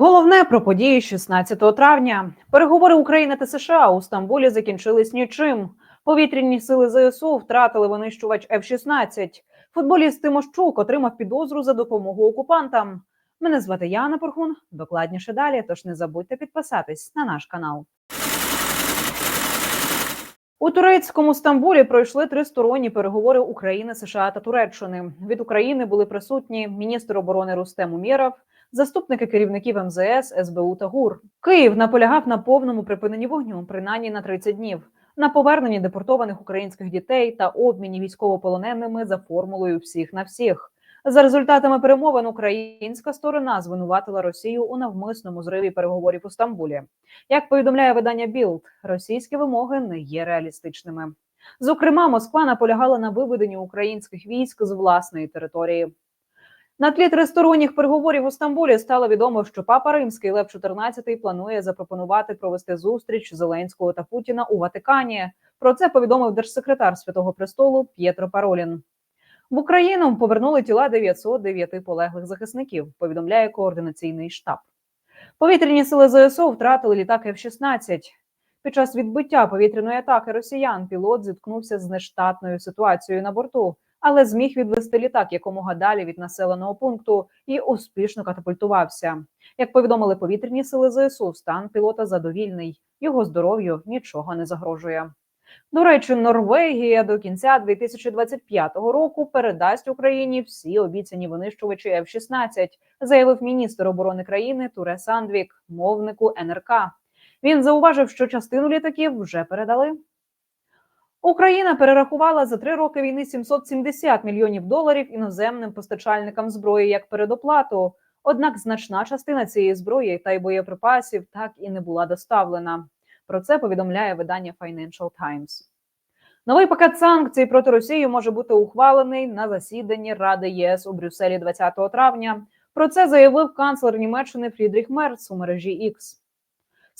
Головне про події 16 травня. Переговори України та США у Стамбулі закінчились нічим. Повітряні сили ЗСУ втратили винищувач F-16. Футболіст Тимощук отримав підозру за допомогу окупантам. Мене звати Яна Порхун. Докладніше далі. Тож не забудьте підписатись на наш канал. У турецькому Стамбулі пройшли тристоронні переговори України, США та Туреччини. Від України були присутні міністр оборони Рустем Умєров, заступники керівників МЗС, СБУ та ГУР. Київ наполягав на повному припиненні вогню, принаймні на 30 днів, на поверненні депортованих українських дітей та обміні військовополоненими за формулою всіх на всіх. За результатами перемовин українська сторона звинуватила Росію у навмисному зриві переговорів у Стамбулі. Як повідомляє видання Білд, російські вимоги не є реалістичними. Зокрема, Москва наполягала на виведенні українських військ з власної території. На тлі тристоронніх переговорів у Стамбулі стало відомо, що папа Римський Лев XIV планує запропонувати провести зустріч Зеленського та Путіна у Ватикані. Про це повідомив держсекретар Святого Престолу П'єтро Паролін. В Україну повернули тіла 909 полеглих захисників. Повідомляє координаційний штаб. Повітряні сили ЗСУ втратили літак F-16. Під час відбиття повітряної атаки росіян пілот зіткнувся з нештатною ситуацією на борту, але зміг відвести літак якомога далі від населеного пункту і успішно катапультувався. Як повідомили повітряні сили ЗСУ, стан пілота задовільний. Його здоров'ю нічого не загрожує. До речі, Норвегія до кінця 2025 року передасть Україні всі обіцяні винищувачі F-16, заявив міністр оборони країни Туре Сандвік, мовнику НРК. Він зауважив, що частину літаків вже передали. Україна перерахувала за три роки війни 770 мільйонів доларів іноземним постачальникам зброї як передоплату. Однак значна частина цієї зброї та й боєприпасів так і не була доставлена. Про це повідомляє видання Financial Times. Новий пакет санкцій проти Росії може бути ухвалений на засіданні Ради ЄС у Брюсселі 20 травня. Про це заявив канцлер Німеччини Фрідріх Мерц у мережі X.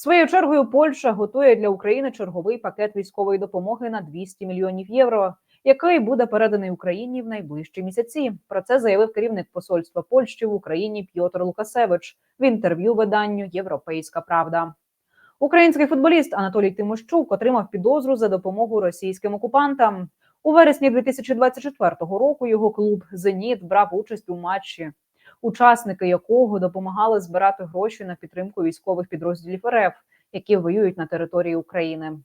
Своєю чергою Польща готує для України черговий пакет військової допомоги на 200 мільйонів євро, який буде переданий Україні в найближчі місяці. Про це заявив керівник посольства Польщі в Україні П'єтр Лукасевич в інтерв'ю виданню Європейська Правда. Український футболіст Анатолій Тимощук отримав підозру за допомогу російським окупантам. У вересні 2024 року його клуб Зеніт брав участь у матчі, учасники якого допомагали збирати гроші на підтримку військових підрозділів РФ, які воюють на території України.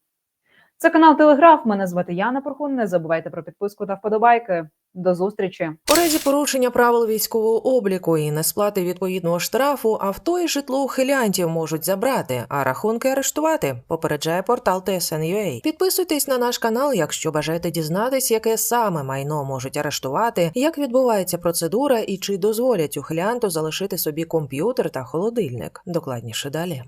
Це канал Телеграф. Мене звати Яна Порхун. Не забувайте про підписку та вподобайки. До зустрічі. У разі порушення правил військового обліку і несплати відповідного штрафу авто і житло ухилянтів можуть забрати, а рахунки арештувати. Попереджає портал TSN.ua. Підписуйтесь на наш канал, якщо бажаєте дізнатись, яке саме майно можуть арештувати, як відбувається процедура і чи дозволять ухилянту залишити собі комп'ютер та холодильник. Докладніше далі.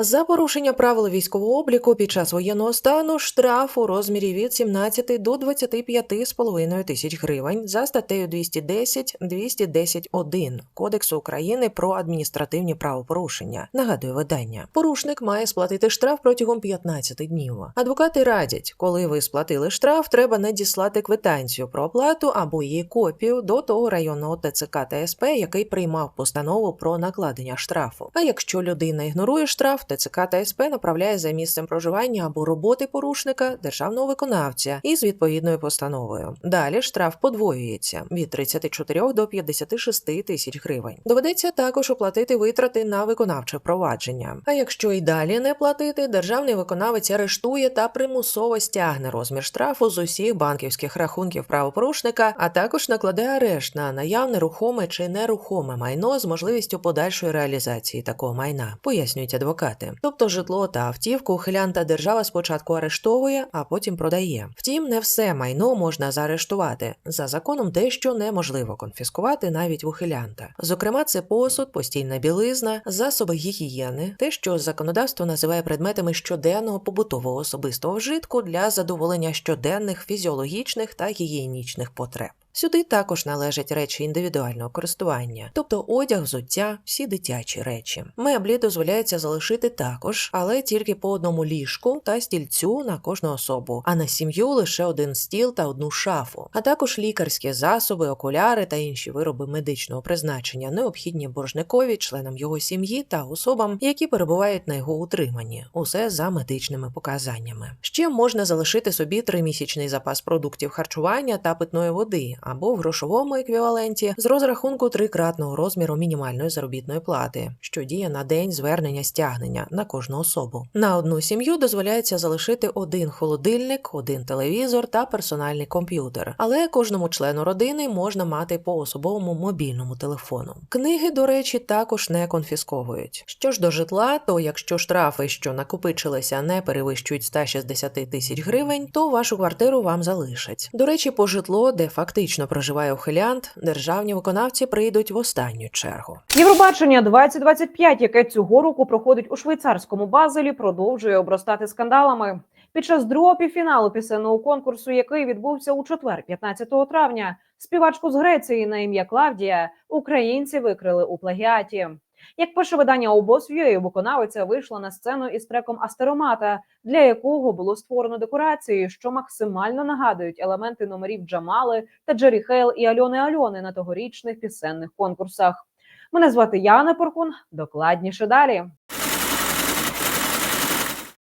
За порушення правил військового обліку під час воєнного стану штраф у розмірі від 17 до 25,5 тисяч гривень за статтею 210 210.1 Кодексу України про адміністративні правопорушення. Нагадує видання. Порушник має сплатити штраф протягом 15 днів. Адвокати радять, коли ви сплатили штраф, треба надіслати квитанцію про оплату або її копію до того районного ТЦК та СП, який приймав постанову про накладення штрафу. А якщо людина ігнорує штраф, ТЦК та СП направляє за місцем проживання або роботи порушника державного виконавця із відповідною постановою. Далі штраф подвоюється від 34 до 56 тисяч гривень. Доведеться також оплатити витрати на виконавче провадження. А якщо й далі не платити, державний виконавець арештує та примусово стягне розмір штрафу з усіх банківських рахунків правопорушника, а також накладе арешт на наявне рухоме чи нерухоме майно з можливістю подальшої реалізації такого майна, пояснюють адвокати. Тобто житло та автівку ухилянта держава спочатку арештовує, а потім продає. Втім, не все майно можна заарештувати. За законом дещо неможливо конфіскувати навіть в ухилянта. Зокрема, це посуд, постільна білизна, засоби гігієни, те, що законодавство називає предметами щоденного побутового особистого вжитку для задоволення щоденних фізіологічних та гігієнічних потреб. Сюди також належать речі індивідуального користування, тобто одяг, взуття, всі дитячі речі. Меблі дозволяється залишити також, але тільки по одному ліжку та стільцю на кожну особу, а на сім'ю лише один стіл та одну шафу, а також лікарські засоби, окуляри та інші вироби медичного призначення, необхідні боржникові, членам його сім'ї та особам, які перебувають на його утриманні. Усе за медичними показаннями. Ще можна залишити собі тримісячний запас продуктів харчування та питної води або в грошовому еквіваленті з розрахунку трикратного розміру мінімальної заробітної плати, що діє на день звернення стягнення на кожну особу. На одну сім'ю дозволяється залишити один холодильник, один телевізор та персональний комп'ютер, але кожному члену родини можна мати по особовому мобільному телефону. Книги, до речі, також не конфісковують. Що ж до житла, то якщо штрафи, що накопичилися, не перевищують 160 тисяч гривень, то вашу квартиру вам залишать. До речі, по житло, де фактично проживає ухилянт, державні виконавці прийдуть в останню чергу. Євробачення 2025, яке цього року проходить у швейцарському базелі, продовжує обростати скандалами. Під час другого півфіналу пісенного конкурсу, який відбувся у четвер, 15 травня, співачку з Греції на ім'я Клавдія українці викрили у плагіаті. Як пише видання обоз.ua, виконавиця вийшла на сцену із треком Астеромата, для якого було створено декорації, що максимально нагадують елементи номерів Джамали та Джері Хейл і Альони Альони на тогорічних пісенних конкурсах. Мене звати Яна Порхун. Докладніше далі.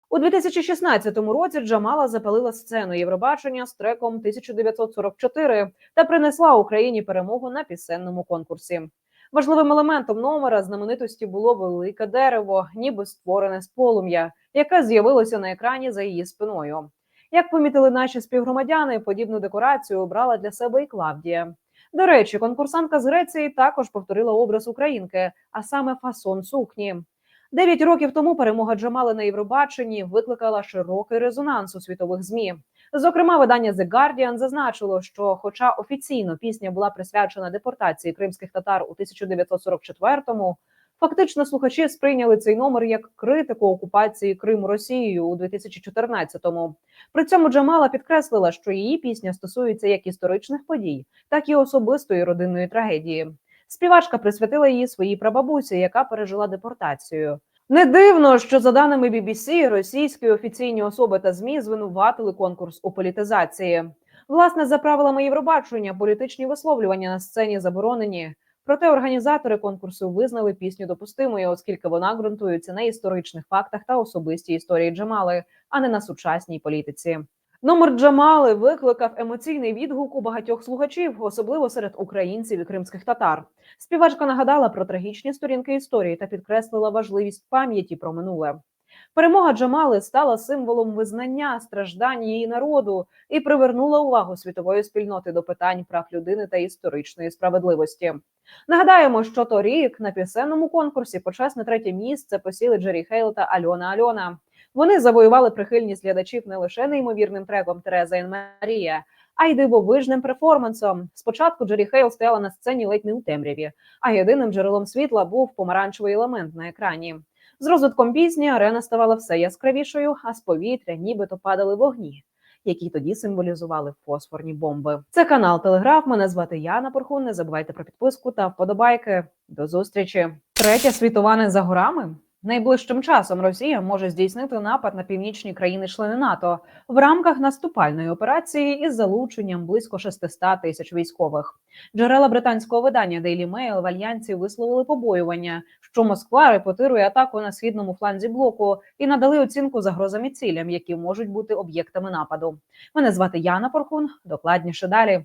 У 2016 році Джамала запалила сцену Євробачення з треком 1944 та принесла Україні перемогу на пісенному конкурсі. Важливим елементом номера знаменитості було велике дерево, ніби створене з полум'я, яке з'явилося на екрані за її спиною. Як помітили наші співгромадяни, подібну декорацію обрала для себе і Клавдія. До речі, конкурсантка з Греції також повторила образ українки, а саме фасон сукні. Дев'ять років тому перемога Джамали на Євробаченні викликала широкий резонанс у світових змі. Зокрема, видання The Guardian зазначило, що, хоча офіційно пісня була присвячена депортації кримських татар у 1944-му, фактично слухачі сприйняли цей номер як критику окупації Криму Росією у 2014-му. При цьому Джамала підкреслила, що її пісня стосується як історичних подій, так і особистої родинної трагедії. Співачка присвятила її своїй прабабусі, яка пережила депортацію. Не дивно, що за даними BBC, російські офіційні особи та змі звинуватили конкурс у політизації. Власне, за правилами Євробачення, політичні висловлювання на сцені заборонені. Проте організатори конкурсу визнали пісню допустимою, оскільки вона ґрунтується на історичних фактах та особистій історії Джамали, а не на сучасній політиці. Номер Джамали викликав емоційний відгук у багатьох слухачів, особливо серед українців і кримських татар. Співачка нагадала про трагічні сторінки історії та підкреслила важливість пам'яті про минуле. Перемога Джамали стала символом визнання страждань її народу і привернула увагу світової спільноти до питань прав людини та історичної справедливості. Нагадаємо, що торік на пісенному конкурсі почесне третє місце посіли Джері Хейл та Альона Альона. Вони завоювали прихильність глядачів не лише неймовірним треком Тереза і Марія, а й дивовижним перформансом. Спочатку Джері Хейл стояла на сцені ледь не у темряві, а єдиним джерелом світла був помаранчевий елемент на екрані. З розвитком пісні арена ставала все яскравішою, а з повітря нібито падали вогні, які тоді символізували фосфорні бомби. Це канал Телеграф. Мене звати Яна Порхун. Не забувайте про підписку та вподобайки. До зустрічі. Третя світова не за горами. Найближчим часом Росія може здійснити напад на північні країни-члени НАТО в рамках наступальної операції із залученням близько 600 тисяч військових. Джерела британського видання Daily Mail в альянсі висловили побоювання, що Москва репетирує атаку на східному фланзі блоку і надали оцінку загрозам і цілям, які можуть бути об'єктами нападу. Мене звати Яна Порхун. Докладніше далі.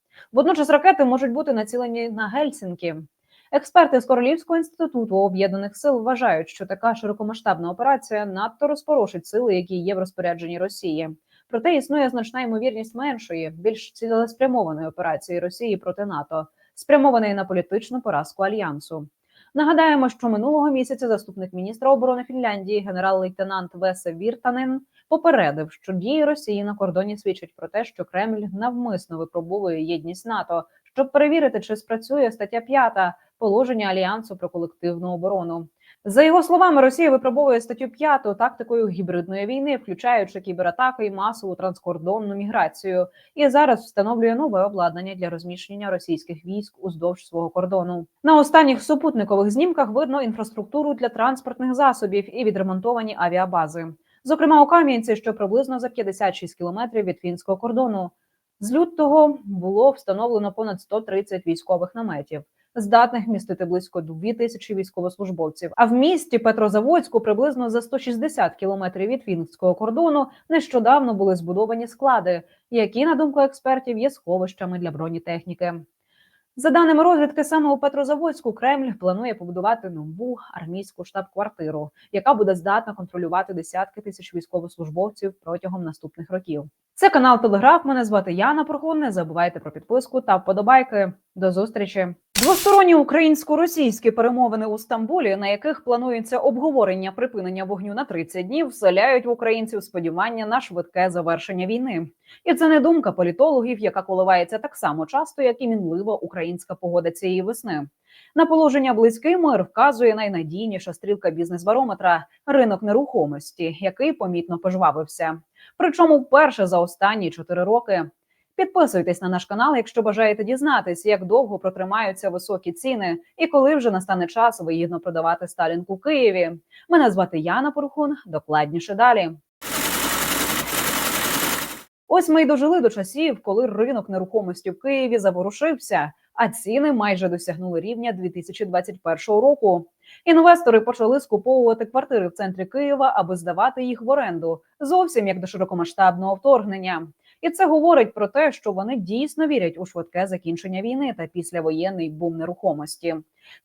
Водночас ракети можуть бути націлені на Гельсінкі. Експерти з Королівського інституту об'єднаних сил вважають, що така широкомасштабна операція надто розпорошить сили, які є в розпорядженні Росії. Проте існує значна ймовірність меншої, більш цілеспрямованої операції Росії проти НАТО, спрямованої на політичну поразку альянсу. Нагадаємо, що минулого місяця заступник міністра оборони Фінляндії, генерал-лейтенант Весе Віртанен, попередив, що дії Росії на кордоні свідчать про те, що Кремль навмисно випробовує єдність НАТО, щоб перевірити, чи спрацює стаття 5 положення альянсу про колективну оборону. За його словами, Росія випробовує статтю 5 тактикою гібридної війни, включаючи кібератаки і масову транскордонну міграцію, і зараз встановлює нове обладнання для розміщення російських військ уздовж свого кордону. На останніх супутникових знімках видно інфраструктуру для транспортних засобів і відремонтовані авіабази. Зокрема, у Кам'янці, що приблизно за 56 кілометрів від фінського кордону. З лютого було встановлено понад 130 військових наметів, здатних містити близько 2 тисячі військовослужбовців. А в місті Петрозаводську, приблизно за 160 кілометрів від фінського кордону, нещодавно були збудовані склади, які, на думку експертів, є сховищами для бронетехніки. За даними розвідки, саме у Петрозаводську Кремль планує побудувати нову армійську штаб-квартиру, яка буде здатна контролювати десятки тисяч військовослужбовців протягом наступних років. Це канал Телеграф. Мене звати Яна Прохун. Не забувайте про підписку та вподобайки. До зустрічі. Двосторонні українсько-російські перемовини у Стамбулі, на яких планується обговорення припинення вогню на 30 днів, вселяють в українців сподівання на швидке завершення війни. І це не думка політологів, яка коливається так само часто, як і мінлива українська погода цієї весни. На положення близький мир вказує найнадійніша стрілка бізнес-барометра ринок нерухомості, який помітно пожвавився. Причому вперше за останні 4 роки. Підписуйтесь на наш канал, якщо бажаєте дізнатись, як довго протримаються високі ціни і коли вже настане час вигідно продавати Сталінку Києві. Мене звати Яна Порхун. Докладніше далі. Ось ми й дожили до часів, коли ринок нерухомості в Києві заворушився, а ціни майже досягнули рівня 2021 року. Інвестори почали скуповувати квартири в центрі Києва, аби здавати їх в оренду, зовсім як до широкомасштабного вторгнення. І це говорить про те, що вони дійсно вірять у швидке закінчення війни та післявоєнний бум нерухомості.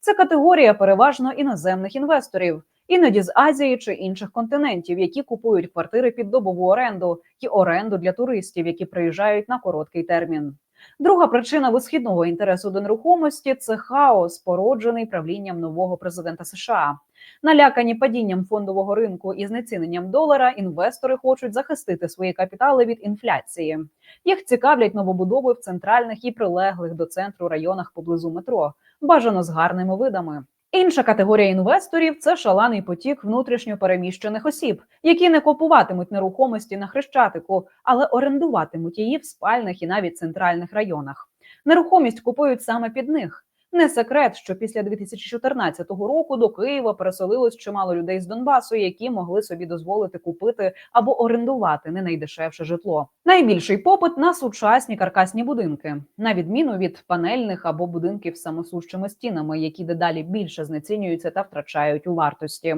Це категорія переважно іноземних інвесторів, іноді з Азії чи інших континентів, які купують квартири під добову оренду і оренду для туристів, які приїжджають на короткий термін. Друга причина висхідного інтересу до нерухомості це хаос, породжений правлінням нового президента США. Налякані падінням фондового ринку і знеціненням долара, інвестори хочуть захистити свої капітали від інфляції. Їх цікавлять новобудови в центральних і прилеглих до центру районах поблизу метро, бажано з гарними видами. Інша категорія інвесторів це шалений потік внутрішньо переміщених осіб, які не купуватимуть нерухомості на хрещатику, але орендуватимуть її в спальних і навіть центральних районах. Нерухомість купують саме під них. Не секрет, що після 2014 року до Києва переселилось чимало людей з Донбасу, які могли собі дозволити купити або орендувати не найдешевше житло. Найбільший попит на сучасні каркасні будинки, на відміну від панельних або будинків з самосущими стінами, які дедалі більше знецінюються та втрачають у вартості.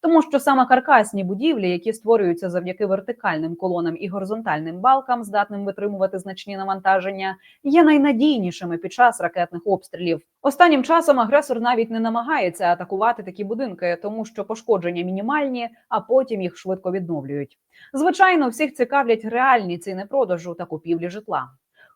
Тому що саме каркасні будівлі, які створюються завдяки вертикальним колонам і горизонтальним балкам, здатним витримувати значні навантаження, є найнадійнішими під час ракетних обстрілів. Останнім часом агресор навіть не намагається атакувати такі будинки, тому що пошкодження мінімальні, а потім їх швидко відновлюють. Звичайно, всіх цікавлять реальні ціни продажу та купівлі житла.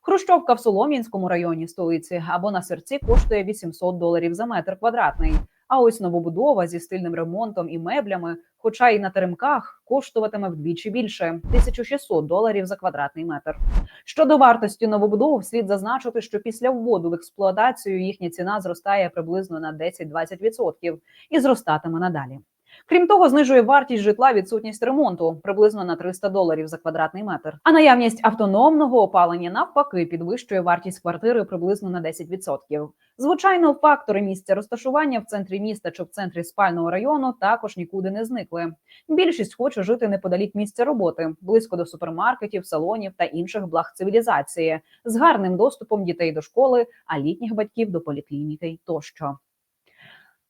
Хрущовка в Солом'янському районі столиці або на серці коштує 800 доларів за метр квадратний. А ось новобудова зі стильним ремонтом і меблями, хоча й на теремках, коштуватиме вдвічі більше 1600 доларів за квадратний метр. Щодо вартості новобудов, слід зазначити, що після вводу в експлуатацію їхня ціна зростає приблизно на 10-20% і зростатиме надалі. Крім того, знижує вартість житла відсутність ремонту приблизно на 300 доларів за квадратний метр. А наявність автономного опалення навпаки підвищує вартість квартири приблизно на 10%. Звичайно, фактори місця розташування в центрі міста чи в центрі спального району також нікуди не зникли. Більшість хоче жити неподалік місця роботи, близько до супермаркетів, салонів та інших благ цивілізації, з гарним доступом дітей до школи, а літніх батьків до поліклініки тощо.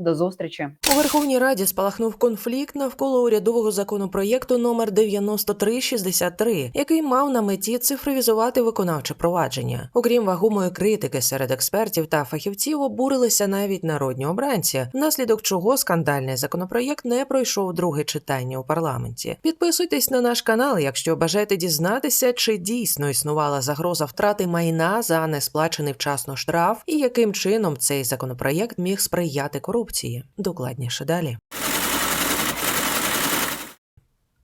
До зустрічі. У Верховній Раді спалахнув конфлікт навколо урядового законопроєкту номер 9363, який мав на меті цифровізувати виконавче провадження. Окрім вагомої критики серед експертів та фахівців, обурилися навіть народні обранці, внаслідок чого скандальний законопроєкт не пройшов друге читання у парламенті. Підписуйтесь на наш канал, якщо бажаєте дізнатися, чи дійсно існувала загроза втрати майна за несплачений вчасно штраф, і яким чином цей законопроєкт міг сприяти корупції. Докладніше далі.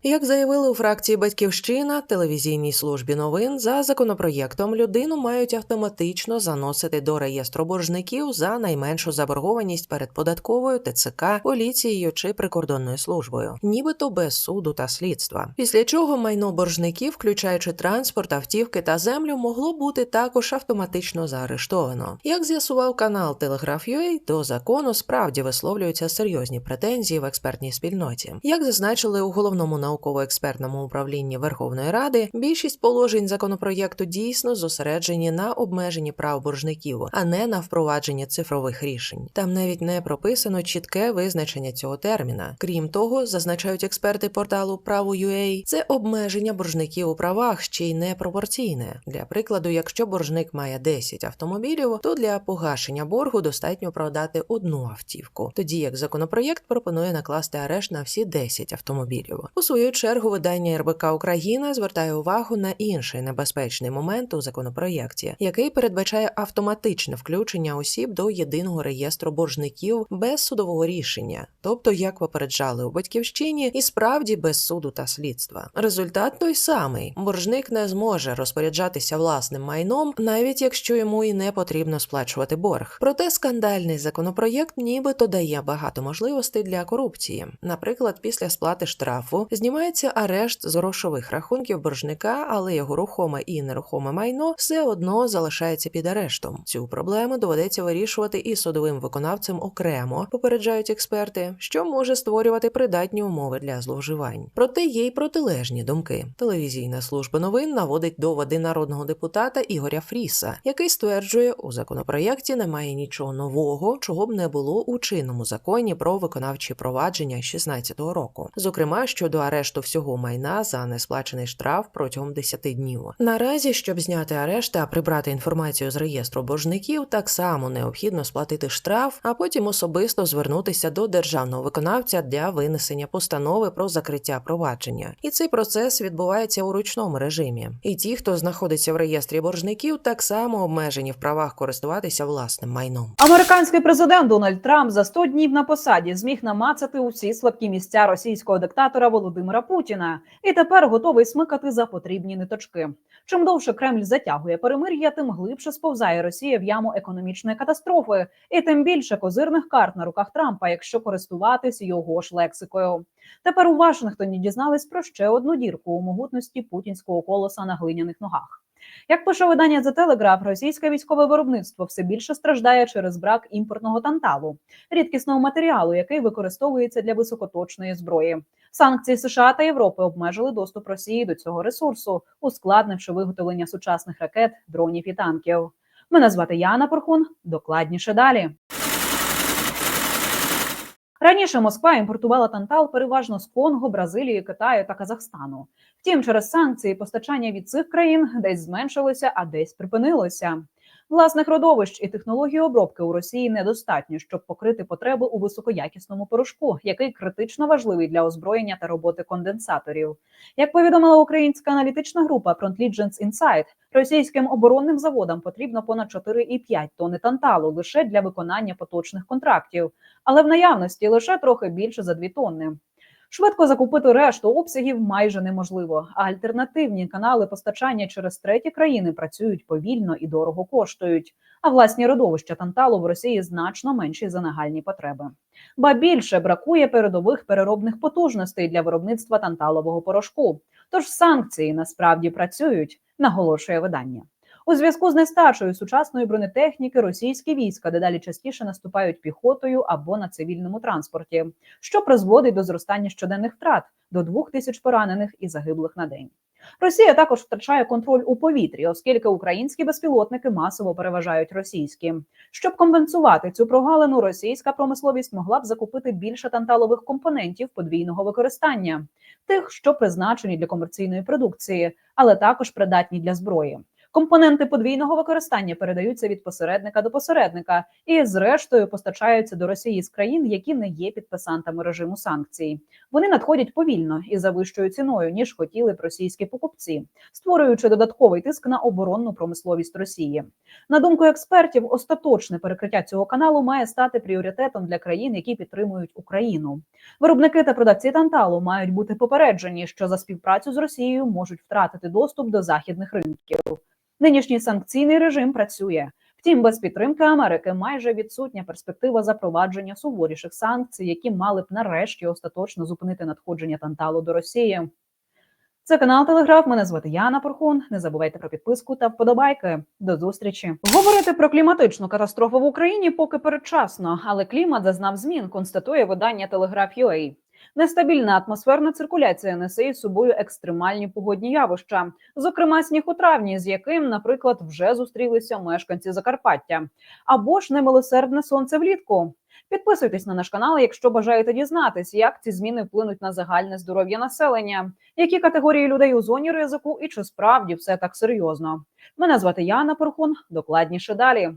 Як заявили у фракції Батьківщина телевізійній службі новин, за законопроєктом людину мають автоматично заносити до реєстру боржників за найменшу заборгованість перед податковою ТЦК, поліцією чи прикордонною службою, нібито без суду та слідства. Після чого майно боржників, включаючи транспорт, автівки та землю, могло бути також автоматично заарештовано. Як з'ясував канал Телеграф.ua, до закону справді висловлюються серйозні претензії в експертній спільноті. Як зазначили у головному науково-експертному управлінні Верховної Ради, більшість положень законопроєкту дійсно зосереджені на обмеженні прав боржників, а не на впровадженні цифрових рішень. Там навіть не прописано чітке визначення цього терміна. Крім того, зазначають експерти порталу Право.ua, це обмеження боржників у правах ще й непропорційне. Для прикладу, якщо боржник має 10 автомобілів, то для погашення боргу достатньо продати одну автівку, тоді як законопроєкт пропонує накласти арешт на всі 10 автомобілів. У свою чергу видання РБК Україна звертає увагу на інший небезпечний момент у законопроєкті, який передбачає автоматичне включення осіб до єдиного реєстру боржників без судового рішення, тобто, як попереджали у батьківщині, і справді без суду та слідства. Результат той самий: боржник не зможе розпоряджатися власним майном, навіть якщо йому і не потрібно сплачувати борг. Проте скандальний законопроєкт нібито дає багато можливостей для корупції. Наприклад, після сплати штрафу знімається арешт з грошових рахунків боржника, але його рухоме і нерухоме майно все одно залишається під арештом. Цю проблему доведеться вирішувати і судовим виконавцям окремо, попереджають експерти, що може створювати придатні умови для зловживань. Проте є й протилежні думки. Телевізійна служба новин наводить доводи народного депутата Ігоря Фріса, який стверджує, у законопроєкті немає нічого нового, чого б не було у чинному законі про виконавчі провадження 16-го року, зокрема щодо арешту всього майна за несплачений штраф протягом 10 днів. Наразі, щоб зняти арешт та прибрати інформацію з реєстру боржників, так само необхідно сплатити штраф, а потім особисто звернутися до державного виконавця для винесення постанови про закриття провадження. І цей процес відбувається у ручному режимі. І ті, хто знаходиться в реєстрі боржників, так само обмежені в правах користуватися власним майном. Американський президент Дональд Трамп за 100 днів на посаді зміг намацати усі слабкі місця російського диктатора Володимира Путіна і тепер готовий смикати за потрібні ниточки. Чим довше Кремль затягує перемир'я, тим глибше сповзає Росія в яму економічної катастрофи, і тим більше козирних карт на руках Трампа, якщо користуватись його ж лексикою. Тепер у Вашингтоні дізнались про ще одну дірку у могутності путінського колоса на глиняних ногах. Як пише видання The Telegraph, російське військове виробництво все більше страждає через брак імпортного танталу, рідкісного матеріалу, який використовується для високоточної зброї. Санкції США та Європи обмежили доступ Росії до цього ресурсу, ускладнивши виготовлення сучасних ракет, дронів і танків. Мене звати Яна Порхун. Докладніше далі. Раніше Москва імпортувала тантал переважно з Конго, Бразилії, Китаю та Казахстану. Втім, через санкції постачання від цих країн десь зменшилося, а десь припинилося. Власних родовищ і технології обробки у Росії недостатньо, щоб покрити потреби у високоякісному порошку, який критично важливий для озброєння та роботи конденсаторів. Як повідомила українська аналітична група Frontlegends Insight, російським оборонним заводам потрібно понад 4,5 тонни танталу лише для виконання поточних контрактів, але в наявності лише трохи більше за 2 тонни. Швидко закупити решту обсягів майже неможливо, а альтернативні канали постачання через треті країни працюють повільно і дорого коштують. А власні родовища танталу в Росії значно менші за нагальні потреби. Ба більше бракує передових переробних потужностей для виробництва танталового порошку. Тож санкції насправді працюють, наголошує видання. У зв'язку з нестачею сучасної бронетехніки російські війська дедалі частіше наступають піхотою або на цивільному транспорті, що призводить до зростання щоденних втрат до двох тисяч поранених і загиблих на день. Росія також втрачає контроль у повітрі, оскільки українські безпілотники масово переважають російські. Щоб компенсувати цю прогалину, російська промисловість могла б закупити більше танталових компонентів подвійного використання, тих, що призначені для комерційної продукції, але також придатні для зброї. Компоненти подвійного використання передаються від посередника до посередника і, зрештою, постачаються до Росії з країн, які не є підписантами режиму санкцій. Вони надходять повільно і за вищою ціною, ніж хотіли б російські покупці, створюючи додатковий тиск на оборонну промисловість Росії. На думку експертів, остаточне перекриття цього каналу має стати пріоритетом для країн, які підтримують Україну. Виробники та продавці танталу мають бути попереджені, що за співпрацю з Росією можуть втратити доступ до західних ринків. Нинішній санкційний режим працює. Втім, без підтримки Америки майже відсутня перспектива запровадження суворіших санкцій, які мали б нарешті остаточно зупинити надходження танталу до Росії. Це канал Телеграф. Мене звати Яна Порхун. Не забувайте про підписку та вподобайки. До зустрічі. Говорити про кліматичну катастрофу в Україні поки передчасно, але клімат зазнав змін. Констатує видання Телеграф.UA. Нестабільна атмосферна циркуляція несе із собою екстремальні погодні явища, зокрема сніг у травні, з яким, наприклад, вже зустрілися мешканці Закарпаття, або ж немилосердне сонце влітку. Підписуйтесь на наш канал, якщо бажаєте дізнатись, як ці зміни вплинуть на загальне здоров'я населення, які категорії людей у зоні ризику, і чи справді все так серйозно. Мене звати Яна Порхун. Докладніше далі.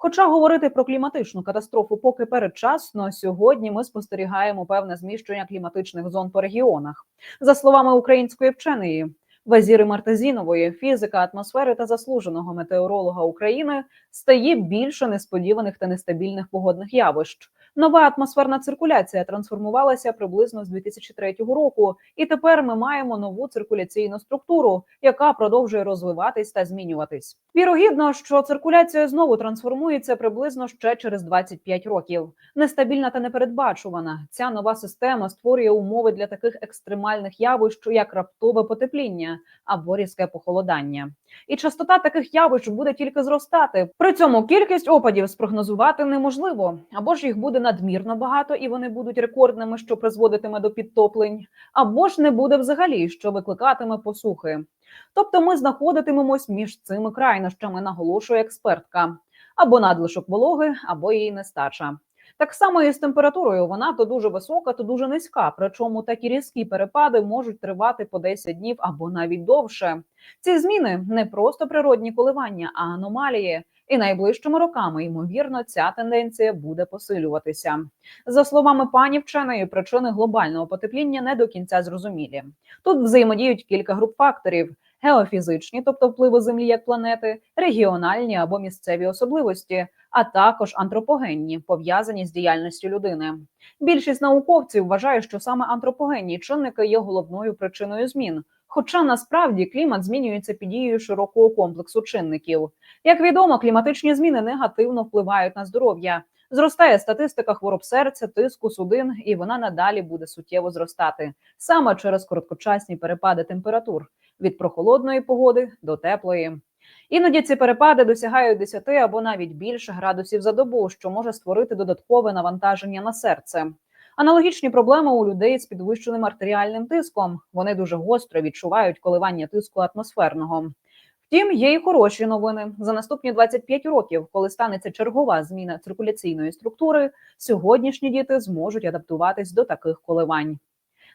Хоча говорити про кліматичну катастрофу поки передчасно, сьогодні ми спостерігаємо певне зміщення кліматичних зон по регіонах. За словами української вченої Вазіри Мартазінової, фізика атмосфери та заслуженого метеоролога України, стає більше несподіваних та нестабільних погодних явищ. Нова атмосферна циркуляція трансформувалася приблизно з 2003 року, і тепер ми маємо нову циркуляційну структуру, яка продовжує розвиватись та змінюватись. Вірогідно, що циркуляція знову трансформується приблизно ще через 25 років. Нестабільна та непередбачувана. Ця нова система створює умови для таких екстремальних явищ, як раптове потепління або різке похолодання. І частота таких явищ буде тільки зростати. При цьому кількість опадів спрогнозувати неможливо, або ж їх буде надмірно багато, і вони будуть рекордними, що призводитиме до підтоплень, або ж не буде взагалі, що викликатиме посухи. Тобто, ми знаходитимемось між цими крайнощами, наголошує експертка, або надлишок вологи, або її нестача. Так само і з температурою вона то дуже висока, то дуже низька. Причому такі різкі перепади можуть тривати по 10 днів або навіть довше. Ці зміни не просто природні коливання, а аномалії. І найближчими роками, ймовірно, ця тенденція буде посилюватися. За словами пані вченої, причини глобального потепління не до кінця зрозумілі. Тут взаємодіють кілька груп факторів: геофізичні, тобто впливи землі як планети, регіональні або місцеві особливості, а також антропогенні, пов'язані з діяльністю людини. Більшість науковців вважає, що саме антропогенні чинники є головною причиною змін. Хоча насправді клімат змінюється під дією широкого комплексу чинників. Як відомо, кліматичні зміни негативно впливають на здоров'я. Зростає статистика хвороб серця, тиску, судин, і вона надалі буде суттєво зростати саме через короткочасні перепади температур від прохолодної погоди до теплої. Іноді ці перепади досягають 10 або навіть більше градусів за добу, що може створити додаткове навантаження на серце. Аналогічні проблеми у людей з підвищеним артеріальним тиском. Вони дуже гостро відчувають коливання тиску атмосферного. Втім, є і хороші новини. За наступні 25 років, коли станеться чергова зміна циркуляційної структури, сьогоднішні діти зможуть адаптуватись до таких коливань.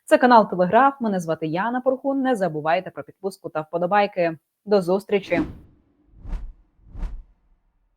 Це канал Телеграф. Мене звати Яна Порхун. Не забувайте про підписку та вподобайки. До зустрічі!